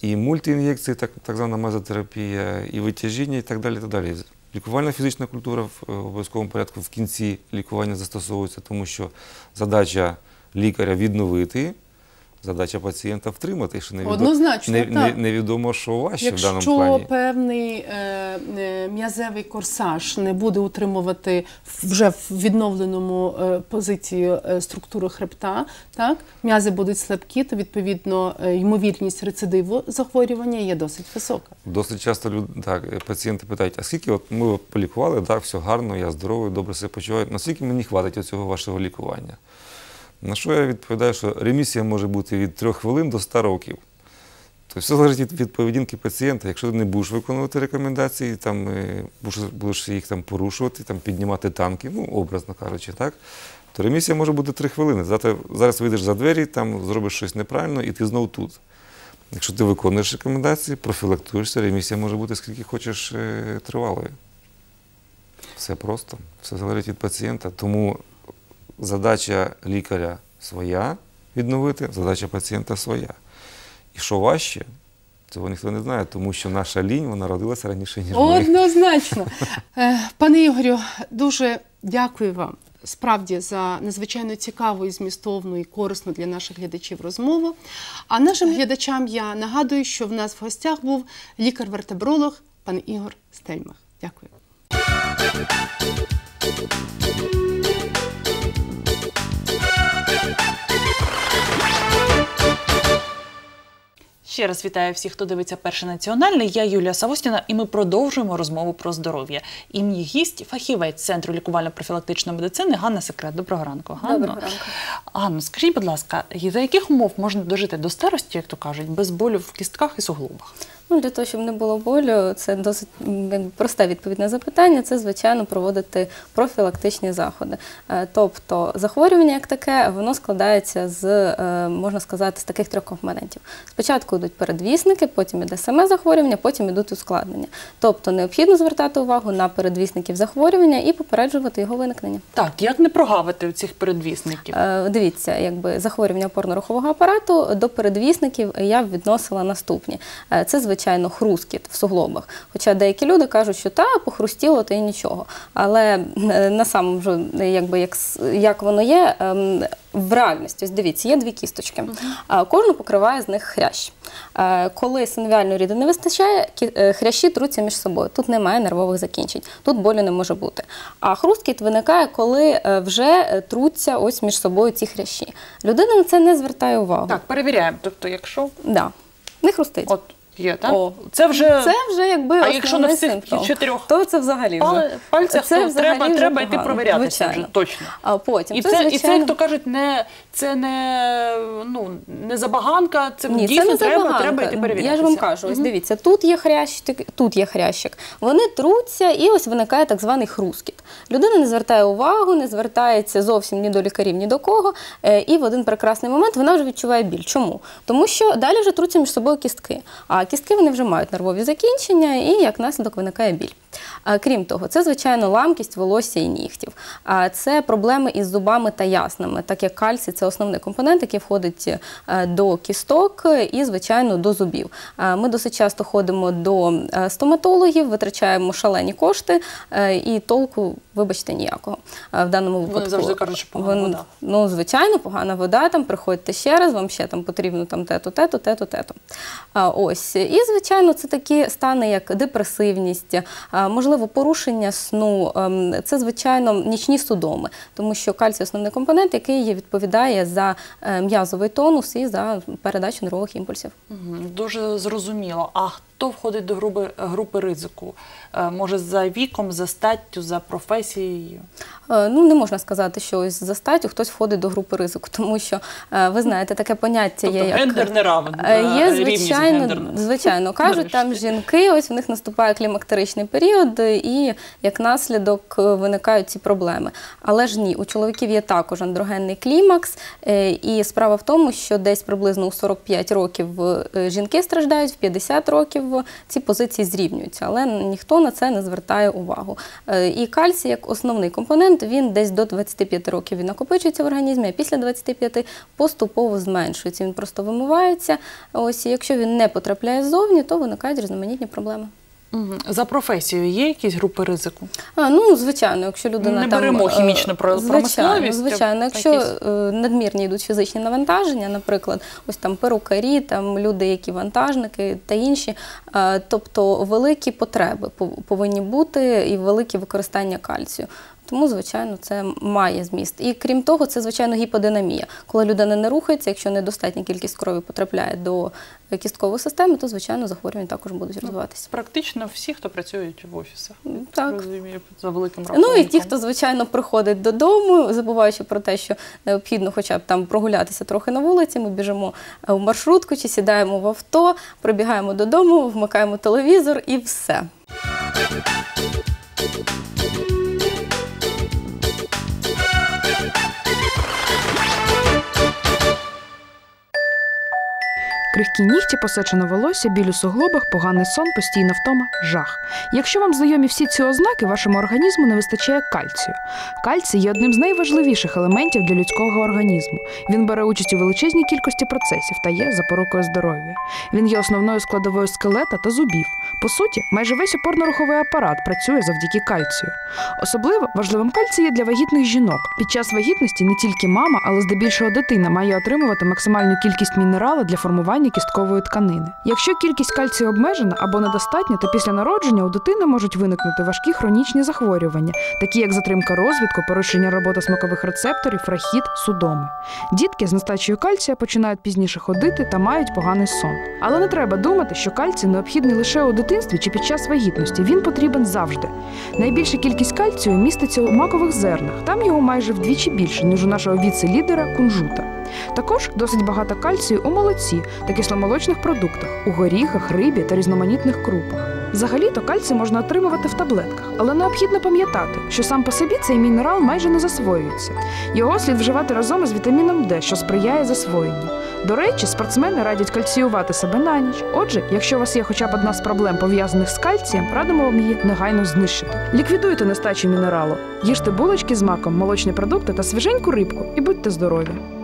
і мультиін'єкції, так, так звана мезотерапія, і витяжіння, і так далі. І так далі. Лікувальна фізична культура в е, обов'язковому порядку в кінці лікування застосовується, тому що задача лікаря відновити, задача пацієнта втримати, що невідомо, Однозначно, не, не, невідомо, що важче в даному Якщо певний е, е, м'язевий корсаж не буде утримувати вже в відновленому е, позиції е, структури хребта, так м'язи будуть слабкі, то відповідно е, ймовірність рецидиву захворювання є досить висока. Досить часто люд... так, е, пацієнти питають, а скільки от ми полікували, так, все гарно, я здоровий, добре себе почуваю. Наскільки мені хватить оцього вашого лікування? На що я відповідаю, що ремісія може бути від 3 хвилин до 100 років. Тобто все залежить від, поведінки пацієнта. Якщо ти не будеш виконувати рекомендації, там, е, будеш, будеш їх там порушувати, там, піднімати танки, ну, образно кажучи, так, то ремісія може бути 3 хвилини. Завтра, зараз вийдеш за двері, там, зробиш щось неправильно, і ти знову тут. Якщо ти виконуєш рекомендації, профілактуєшся, ремісія може бути скільки хочеш е, тривалою. Все просто, все залежить від пацієнта. Тому задача лікаря своя відновити, задача пацієнта своя. І що важче, цього ніхто не знає, тому що наша лінь вона родилася раніше, ніж. Однозначно. Е, Пане Ігорю, дуже дякую вам. Справді за надзвичайно цікаву і змістовну і корисну для наших глядачів розмову. А нашим глядачам я нагадую, що в нас в гостях був лікар-вертебролог пан Ігор Стельмах. Дякую. Ще раз вітаю всіх, хто дивиться перше національне. Я Юлія Савостіна, і ми продовжуємо розмову про здоров'я. І мій гість, фахівець центру лікувально-профілактичної медицини Ганна Секрет. Доброго ранку. Ганно. Доброго ранку. Скажіть, будь ласка, за яких умов можна дожити до старості, як то кажуть, без болю в кістках і суглобах? Ну, для того, щоб не було болю, це досить якби, просте відповідь на запитання. Це, звичайно, проводити профілактичні заходи. Е, Тобто захворювання як таке, воно складається з, е, можна сказати, з таких трьох компонентів. Спочатку йдуть передвісники, потім іде саме захворювання, потім йдуть ускладнення. Тобто необхідно звертати увагу на передвісників захворювання і попереджувати його виникнення. Так, як не прогавити цих передвісників? Е, Дивіться, якби захворювання опорно-рухового апарату до передвісників я б відносила наступні. Це, звичайно, хрускіт в суглобах. Хоча деякі люди кажуть, що та похрустіло, то і нічого. Але е, на самому ж, якби як, як воно є, ем, в реальності, ось дивіться, є дві кісточки. А Кожну покриває з них хрящ. Е, Коли синовіальної ріди не вистачає, е, хрящі труться між собою. Тут немає нервових закінчень, тут болю не може бути. А хрусткіт виникає, коли вже труться ось між собою ці хрящі. Людина на це не звертає увагу. Так, перевіряємо. Тобто, якщо Да. Не хрустить. от є, так? О. Це вже Це вже якби А якщо на всіх симптом. чотирьох то це взагалі вже. пальцях, це то взагалі треба, вже треба йти провірятися звичайно. вже точно. А потім І це, це, і це, як то кажуть, не це не ну не забаганка, це Ні, дійсно це не треба, забаганка. треба йти перевірятися. Я ж вам кажу, ось дивіться, тут є хрящик, тут є хрящик. Вони труться, і ось виникає так званий хрускіт. Людина не звертає увагу, не звертається зовсім ні до лікарів, ні до кого. е, І в один прекрасний момент вона вже відчуває біль. Чому? Тому що далі вже труться між собою кістки. А кістки вони вже мають нервові закінчення, і як наслідок виникає біль. А, Крім того, це звичайно ламкість волосся і нігтів. Це проблеми із зубами та яснами, так як кальцій це основний компонент, який входить е, до кісток і, звичайно, до зубів. Ми досить часто ходимо до е, стоматологів, витрачаємо шалені кошти е, і толку, вибачте, ніякого. В даному випадку завжди кажуть, що погана вода. Ну, звичайно, погана вода. Там приходьте ще раз, вам ще там потрібно там тето, тето, тето, ось і звичайно, це такі стани, як депресивність, можливо, порушення сну. ем, Це звичайно нічні судоми, тому що кальцій основний компонент, який відповідає за е, м'язовий тонус і за передачу нервових імпульсів. Дуже зрозуміло. А хто входить до групи, групи ризику? Е, Може, за віком, за статтю, за професією? Е, Ну, не можна сказати, що ось за статтю хтось входить до групи ризику, тому що е, ви знаєте, таке поняття Тобто є як гендер не равен. Є, звичайно, звичайно, кажуть, там жінки, ось в них наступає клімактеричний період, і як наслідок виникають ці проблеми. Але ж ні, у чоловіків є також андрогенний клімакс, і справа в тому, що десь приблизно у 45 років жінки страждають, в 50 років років ці позиції зрівнюються, але ніхто на це не звертає увагу. Е, І кальцій як основний компонент він десь до 25 років він накопичується в організмі, а після 25 поступово зменшується. Він просто вимивається. Ось і якщо він не потрапляє ззовні, то виникають різноманітні проблеми. За професією є якісь групи ризику? А, ну, звичайно, якщо людина Не там, беремо е, хімічну промисловість. звичайно, Звичайно, якщо якісь- е, надмірні йдуть фізичні навантаження, наприклад, ось там перукарі, там люди, які вантажники та інші, е, тобто великі потреби повинні бути і велике використання кальцію. Тому, звичайно, це має зміст. І крім того, це звичайно гіподинамія. Коли людина не рухається, якщо недостатня кількість крові потрапляє до е, кісткової системи, то звичайно захворювання також будуть розвиватися. Практично всі, хто працюють в офісах. Так. Розумію, за великим Ну і ті, хто звичайно приходить додому, забуваючи про те, що необхідно хоча б там прогулятися трохи на вулиці. Ми біжимо е, в маршрутку чи сідаємо в авто, прибігаємо додому, вмикаємо телевізор і все. Крихкі нігті, посечене волосся, біль суглобах, поганий сон, постійна втома, жах. Якщо вам знайомі всі ці ознаки, вашому організму не вистачає кальцію. Кальцій є одним з найважливіших елементів для людського організму. Він бере участь у величезній кількості процесів та є запорукою здоров'я. Він є основною складовою скелета та зубів. По суті, майже весь опорно-руховий апарат працює завдяки кальцію. Особливо важливим кальцій є для вагітних жінок. Під час вагітності не тільки мама, але здебільшого дитина має отримувати максимальну кількість мінерала для формування кісткової тканини. Якщо кількість кальцію обмежена або недостатня, то після народження у дитини можуть виникнути важкі хронічні захворювання, такі як затримка розвитку, порушення роботи смакових рецепторів, рахіт, судоми. Дітки з нестачею кальція починають пізніше ходити та мають поганий сон. Але не треба думати, що кальцій необхідний лише у дитинстві чи під час вагітності. Він потрібен завжди. Найбільша кількість кальцію міститься у макових зернах. Там його майже вдвічі більше, ніж у нашого віце-лідера кунжута. Також досить багато кальцію у молоці та кисломолочних продуктах, у горіхах, рибі та різноманітних крупах. Взагалі-то кальцій можна отримувати в таблетках, але необхідно пам'ятати, що сам по собі цей мінерал майже не засвоюється. Його слід вживати разом із вітаміном Д, що сприяє засвоєнню. До речі, спортсмени радять кальціювати себе на ніч. Отже, якщо у вас є хоча б одна з проблем пов'язаних з кальцієм, радимо вам її негайно знищити. Ліквідуйте нестачу мінералу, їжте булочки з маком, молочні продукти та свіженьку рибку і будьте здорові!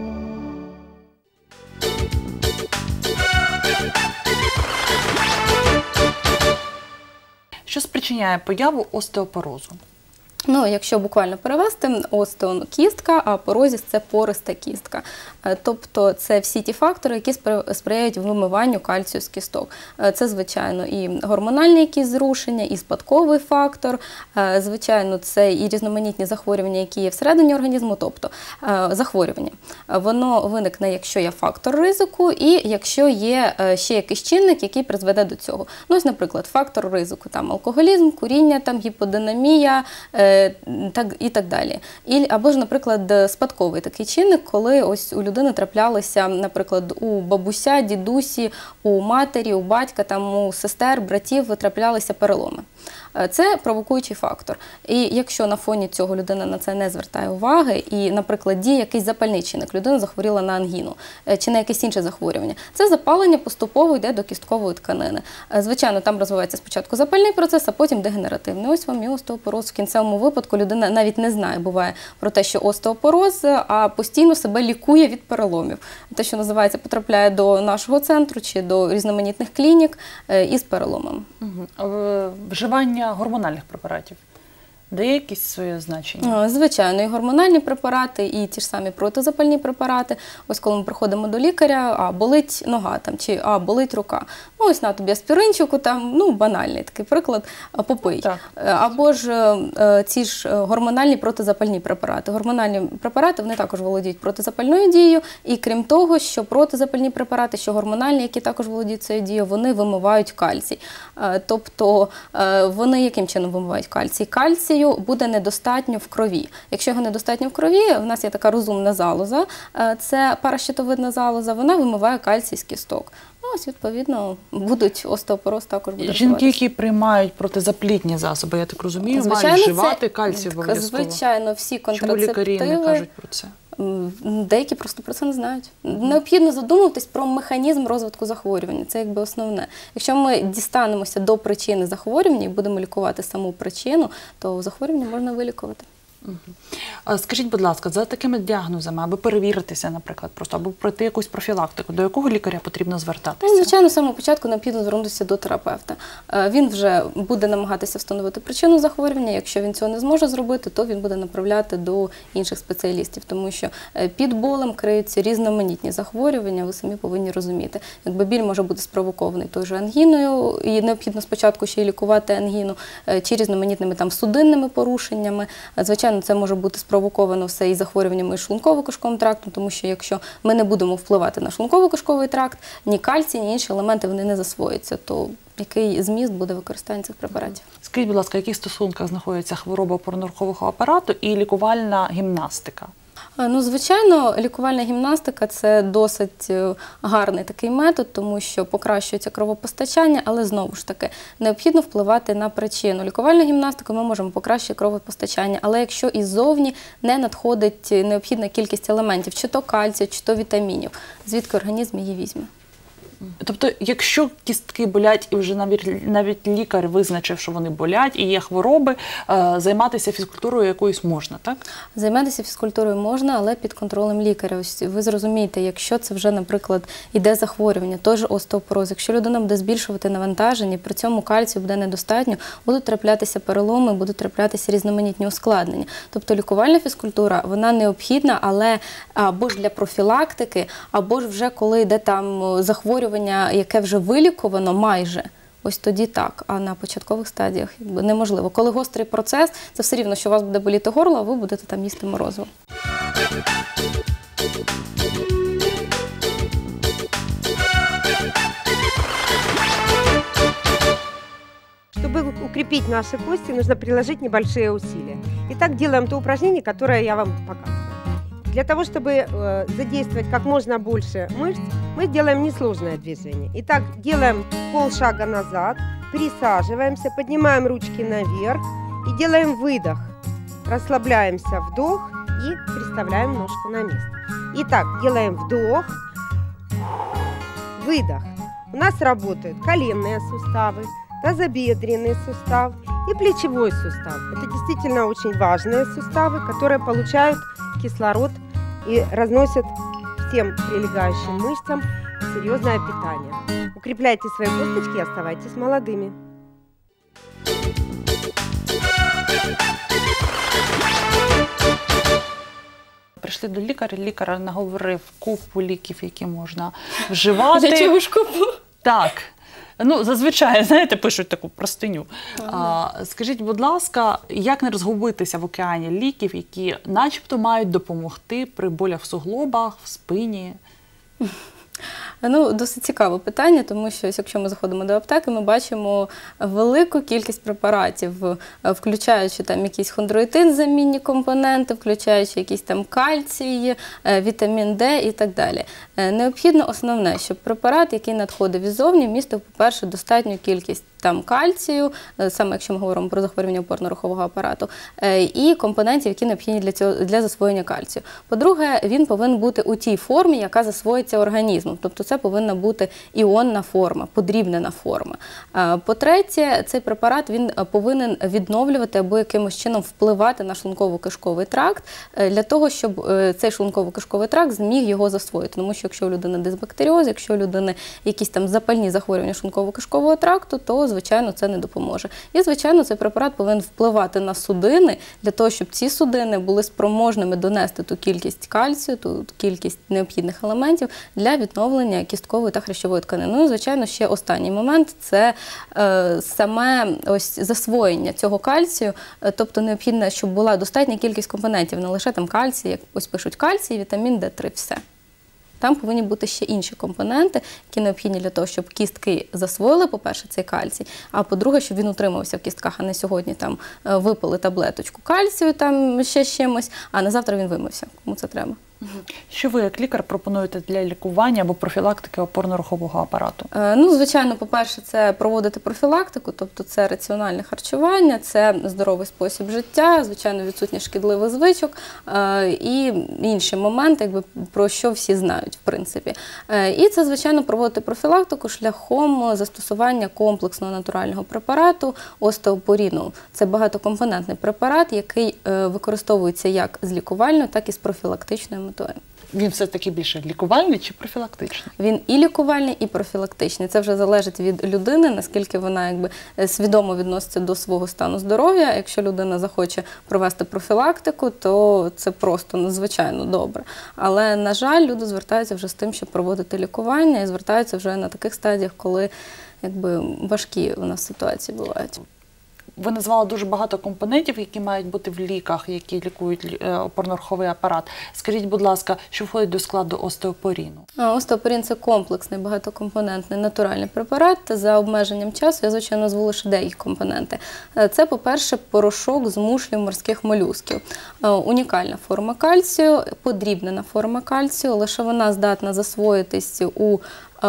Спричиняє появу остеопорозу? Ну, якщо буквально перевести, остеон кістка, а порозіс це пориста кістка. Е, Тобто це всі ті фактори, які спри- сприяють вимиванню кальцію з кісток. Е, Це, звичайно, і гормональні якісь зрушення, і спадковий фактор. Е, Звичайно, це і різноманітні захворювання, які є всередині організму, тобто захворювання. Воно виникне, якщо є фактор ризику, і якщо є ще якийсь чинник, який призведе до цього. Ну, ось, наприклад, фактор ризику, там алкоголізм, куріння, там гіподинамія так, і так далі. І, або ж, наприклад, спадковий такий чинник, коли ось у людини траплялися, наприклад, у бабуся, дідусі, у матері, у батька, там, у сестер, братів траплялися переломи. Е, Це провокуючий фактор. І якщо на фоні цього людина на це не звертає уваги, і, наприклад, діє якийсь запальний чинник, людина захворіла на ангіну е, чи на якесь інше захворювання, це запалення поступово йде до кісткової тканини. Е, Звичайно, там розвивається спочатку запальний процес, а потім дегенеративний. Ось вам і остеопороз. В кінцевому випадку людина навіть не знає, буває про те, що остеопороз, а постійно себе лікує від переломів. Те, що називається, потрапляє до нашого центру чи до різноманітних клінік із переломами. Угу. Вживання гормональних препаратів дає якісь своє значення? Е, Звичайно, і гормональні препарати, і ті ж самі протизапальні препарати. Ось коли ми приходимо до лікаря, а болить нога там, чи а болить рука. Ну, ось на тобі аспіринчику, там, ну, банальний такий приклад, попий. Так. Е, Або ж е, ці ж гормональні протизапальні препарати. Гормональні препарати вони також володіють протизапальною дією, і крім того, що протизапальні препарати, що гормональні, які також володіють цією дією, вони вимивають кальцій. Тобто вони яким чином вимивають кальцій? Кальцію буде недостатньо в крові. Якщо його недостатньо в крові, в нас є така розумна залоза, е, це паращитовидна залоза, вона вимиває кальцій з кісток. Ну, ось, відповідно, будуть остеопороз також буде Жінки, розвиватися. які приймають протизаплідні засоби, я так розумію, мають це- вживати кальцій обов'язково. Звичайно, всі Чому лікарі не кажуть про це? Деякі просто про це не знають. Необхідно задумуватись про механізм розвитку захворювання. Це якби основне. Якщо ми дістанемося до причини захворювання і будемо лікувати саму причину, то захворювання можна вилікувати. А Скажіть, будь ласка, за такими діагнозами, аби перевіритися, наприклад, просто або пройти якусь профілактику, до якого лікаря потрібно звертатися? Ну, звичайно, з самого початку необхідно звернутися до терапевта. Е, Він вже буде намагатися встановити причину захворювання. Якщо він цього не зможе зробити, то він буде направляти до інших спеціалістів, тому що е, під болем криються різноманітні захворювання. Ви самі повинні розуміти. Якби біль може бути спровокований той же ангіною, і необхідно спочатку ще й лікувати ангіну е, чи різноманітними там судинними порушеннями. Е, Звичайно, це може бути спровоковано все і захворюваннями шлунково-кишковим трактом, тому що якщо ми не будемо впливати на шлунково-кишковий тракт, ні кальцій, ні інші елементи вони не засвоюються, то який зміст буде використання цих препаратів? Скажіть, будь ласка, в яких стосунках знаходиться хвороба опорно-рухового апарату і лікувальна гімнастика? А, Ну, звичайно, лікувальна гімнастика це досить е, гарний такий метод, тому що покращується кровопостачання, але знову ж таки необхідно впливати на причину. Лікувальну гімнастику ми можемо покращити кровопостачання, але якщо іззовні не надходить необхідна кількість елементів, чи то кальцію, чи то вітамінів, звідки організм її візьме. Тобто, якщо кістки болять, і вже навіть навіть лікар визначив, що вони болять і є хвороби, е, займатися фізкультурою якоюсь можна, так? Займатися фізкультурою можна, але під контролем лікаря. Ось ви зрозумієте, якщо це вже, наприклад, іде захворювання, же остеопороз, якщо людина буде збільшувати навантаження, при цьому кальцію буде недостатньо, будуть траплятися переломи, будуть траплятися різноманітні ускладнення. Тобто лікувальна фізкультура вона необхідна, але або ж для профілактики, або ж вже коли йде там о, захворювання, яке вже вилікувано майже. Ось тоді так, а на початкових стадіях неможливо. Коли гострий процес, це все рівно, що у вас буде боліти горло, а ви будете там їсти морозиво. Чтобы укрепить наши кости, нужно приложить небольшие усилия. Итак, делаем то упражнение, которое я вам показываю. Для того, чтобы э, задействовать как можно больше мышц, мы делаем несложное движение. Итак, делаем полшага назад, присаживаемся, поднимаем ручки наверх и делаем выдох. Расслабляемся, вдох и приставляем ножку на место. Итак, делаем вдох, выдох. У нас работают коленные суставы, тазобедренный сустав и плечевой сустав. Это действительно очень важные суставы, которые получают кислород и разносят всем прилегающим мышцам серьезное питание. Укрепляйте свои косточки и оставайтесь молодыми. Прийшли до лікаря, лікар наговорив купу ліків, які можна вживати. ж купу? Так. Ну, зазвичай, знаєте, пишуть таку простиню. А, скажіть, будь ласка, як не розгубитися в океані ліків, які начебто мають допомогти при болях в суглобах, в спині? Ну, досить цікаве питання, тому що якщо ми заходимо до аптеки, ми бачимо велику кількість препаратів, включаючи там якісь хондроїтин, замінні компоненти, включаючи якісь там кальцій, е, вітамін Д і так далі. Е, Необхідно основне, щоб препарат, який надходив іззовні, містив, по-перше, достатню кількість там кальцію, е, саме якщо ми говоримо про захворювання опорно-рухового апарату, е, і компонентів, які необхідні для цього для засвоєння кальцію. По-друге, він повинен бути у тій формі, яка засвоїться організмом. Тобто це повинна бути іонна форма, подрібнена форма. Е, По-третє, цей препарат він повинен відновлювати або якимось чином впливати на шлунково-кишковий тракт для того, щоб цей шлунково-кишковий тракт зміг його засвоїти. Тому що якщо у людини дисбактеріоз, якщо у людини якісь там запальні захворювання шлунково-кишкового тракту, то звичайно це не допоможе. І звичайно, цей препарат повинен впливати на судини для того, щоб ці судини були спроможними донести ту кількість кальцію, ту кількість необхідних елементів для відновлення кісткової та хрящової тканини. Ну і звичайно, ще останній момент це е, саме ось засвоєння цього кальцію, Е, тобто необхідно, щоб була достатня кількість компонентів, не лише там кальцій, як ось пишуть кальцій, вітамін Д3, все. Там повинні бути ще інші компоненти, які необхідні для того, щоб кістки засвоїли, по-перше, цей кальцій, а по-друге, щоб він утримався в кістках, а не сьогодні там е, випили таблеточку кальцію, там ще чимось, а на завтра він вимився. Кому це треба? Що ви, як лікар, пропонуєте для лікування або профілактики опорно-рухового апарату? Е, Ну, звичайно, по-перше, це проводити профілактику, тобто це раціональне харчування, це здоровий спосіб життя, звичайно, відсутність шкідливих звичок е, і інші моменти, якби про що всі знають, в принципі. Е, І це, звичайно, проводити профілактику шляхом застосування комплексного натурального препарату остеопоріну. Це багатокомпонентний препарат, який використовується як з лікувальною, так і з профілактичною метою. Він все-таки більше лікувальний чи профілактичний? Він і лікувальний, і профілактичний. Це вже залежить від людини, наскільки вона якби е, свідомо відноситься до свого стану здоров'я. Якщо людина захоче провести профілактику, то це просто надзвичайно добре. Але на жаль, люди звертаються вже з тим, щоб проводити лікування, і звертаються вже на таких стадіях, коли якби важкі у нас ситуації бувають. Ви назвали дуже багато компонентів, які мають бути в ліках, які лікують лі- е, опорно-руховий апарат. Скажіть, будь ласка, що входить до складу остеопоріну? Остеопорін це комплексний багатокомпонентний натуральний препарат. За обмеженням часу я звичайно назву лише деякі компоненти. Е, Це, по-перше, порошок з мушлів морських молюсків. Е, Унікальна форма кальцію, подрібнена форма кальцію, лише вона здатна засвоїтись у е,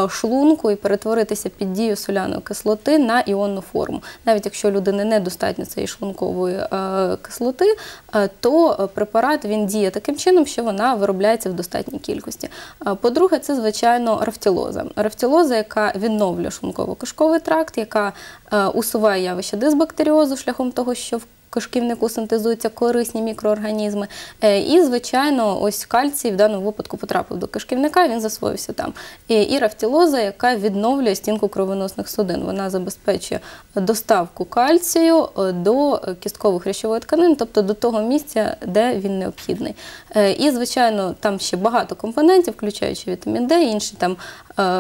шлунку і перетворитися під дію соляної кислоти на іонну форму. Навіть якщо людини недостатньо цієї шлункової е, кислоти, е, то е, препарат він діє таким чином, що вона виробляється в достатній кількості. Е, По-друге, це звичайно рафтілоза. Рафтілоза, яка відновлює шлунково-кишковий тракт, яка е, усуває явище дисбактеріозу шляхом того, що в кишківнику синтезуються корисні мікроорганізми. Е, І, звичайно, ось кальцій в даному випадку потрапив до кишківника, він засвоївся там. І, рафтілоза, яка відновлює стінку кровоносних судин. Вона забезпечує доставку кальцію е, до кісткових хрящової тканин, тобто до того місця, де він необхідний. Е, І, звичайно, там ще багато компонентів, включаючи вітамін Д, інші там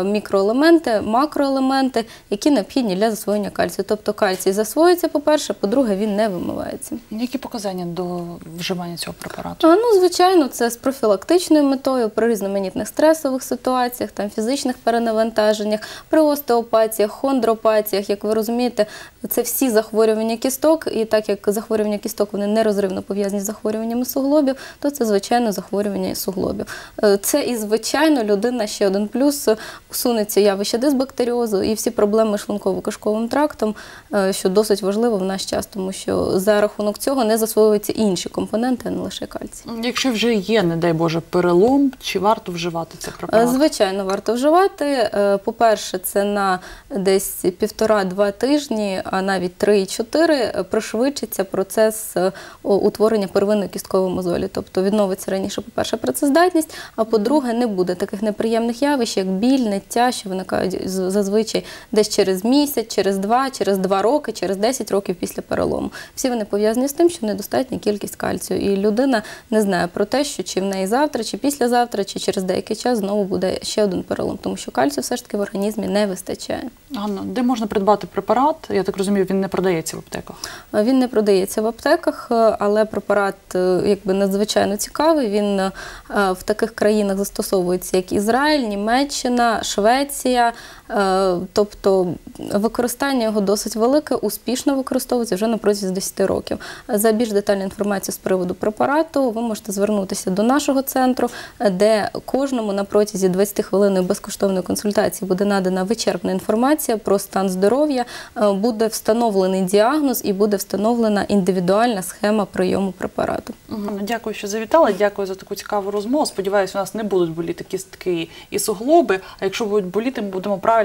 мікроелементи, макроелементи, які необхідні для засвоєння кальцію. Тобто кальцій засвоюється, по-перше, по-друге, він не вимивається. Які показання до вживання цього препарату? А, ну, звичайно, це з профілактичною метою при різноманітних стресових ситуаціях, там фізичних перенавантаженнях, при остеопатіях, хондропатіях. Як ви розумієте, це всі захворювання кісток, і так як захворювання кісток вони нерозривно пов'язані з захворюваннями суглобів, то це звичайно захворювання суглобів. Е, Це і звичайно людина ще один плюс усунеться явище дисбактеріозу і всі проблеми шлунково-кишковим трактом, е, що досить важливо в наш час, тому що за рахунок цього не засвоюються інші компоненти, а не лише кальцій. Якщо вже є, не дай Боже, перелом, чи варто вживати цей Е, препарат? Звичайно, варто вживати. Е, По-перше, це на десь півтора-два тижні, а навіть три-чотири е, пришвидшиться процес е, утворення первинної кісткової мозолі. Тобто відновиться раніше, по-перше, працездатність, а по-друге, не буде таких неприємних явищ, як біль, ниття, що виникають зазвичай десь через місяць, через два, через два роки, через 10 років після перелому. Всі вони пов'язані з тим, що недостатня кількість кальцію. І людина не знає про те, що чи в неї завтра, чи післязавтра, чи через деякий час знову буде ще один перелом, тому що кальцію все ж таки в організмі не вистачає. Ганно, де можна придбати препарат? Я так розумію, він не продається в аптеках. Він не продається в аптеках, е, але препарат е, якби надзвичайно цікавий. Він е, в таких країнах застосовується, як Ізраїль, Німеччина, Швеція. Е, Тобто використання його досить велике, успішно використовується вже на протязі 10 років. За більш детальну інформацію з приводу препарату ви можете звернутися до нашого центру, де кожному на протязі 20 хвилин безкоштовної консультації буде надана вичерпна інформація про стан здоров'я, е, буде встановлений діагноз і буде встановлена індивідуальна схема прийому препарату. Дякую, що завітали. Дякую за таку цікаву розмову. Сподіваюся, у нас не будуть боліти кістки і суглоби. А якщо будуть боліти, ми будемо правильно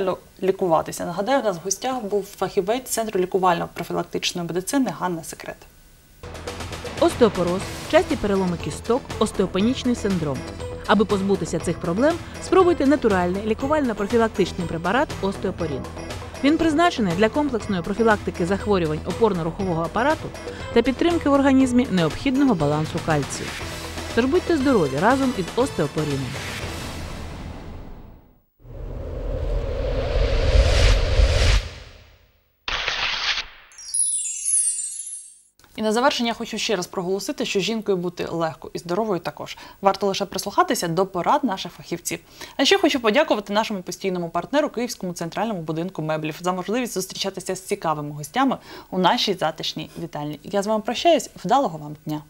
лікуватися. Нагадаю, у нас в гостях був фахівець центру лікувально-профілактичної медицини Ганна Секрет. остеопороз, часті переломи кісток, остеопенічний синдром. Аби позбутися цих проблем, спробуйте натуральний лікувально-профілактичний препарат Остеопорін. Він призначений для комплексної профілактики захворювань опорно-рухового апарату та підтримки в організмі необхідного балансу кальцію. Тож будьте здорові разом із остеопоріном. На завершення хочу ще раз проголосити, що жінкою бути легко і здоровою також. Варто лише прислухатися до порад наших фахівців. А ще хочу подякувати нашому постійному партнеру Київському центральному будинку меблів за можливість зустрічатися з цікавими гостями у нашій затишній вітальні. Я з вами прощаюсь. Вдалого вам дня!